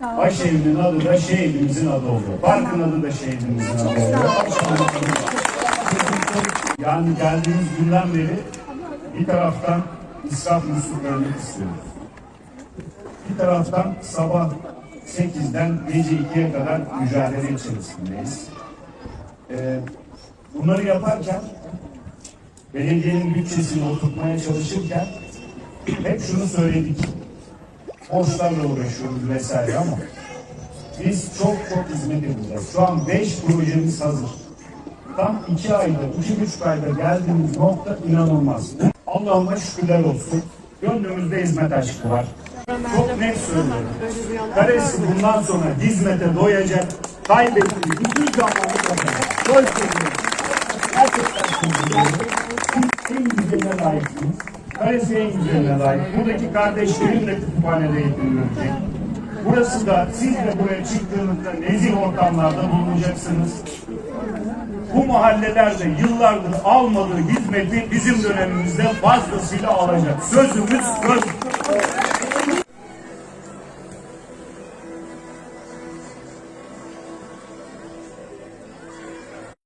Sağ olun. Başevinin adı da şehidimizin adı oldu. Parkın adı da şehidimizin adı oldu. Yani geldiğimiz günden beri bir taraftan israf musluklarını istiyoruz. Bir taraftan sabah 8'den gece 2'ye kadar mücadele içerisindeyiz. Ee, bunları yaparken belediyenin bütçesini oturtmaya çalışırken hep şunu söyledik. Borçlarla uğraşıyoruz vesaire ama biz çok çok hizmet edeceğiz. Şu an beş projemiz hazır. Tam iki ayda, iki buçuk ayda geldiğimiz nokta inanılmaz. Allah'ıma şükürler olsun. Gönlümüzde hizmet aşkı var. Çok net söylüyorum. Karesi bundan sonra hizmete doyacak. Kaybettiği bütün zamanı kazanacak. Söz söylüyorum. Gerçekten söylüyorum. En güzeline layıksınız. Karesi en güzeline layık. Buradaki kardeşlerim de kütüphanede eğitim görecek. Burası da siz de buraya çıktığınızda nezih ortamlarda bulunacaksınız. Bu mahallelerde yıllardır almadığı hizmeti bizim dönemimizde fazlasıyla alacak. Sözümüz söz.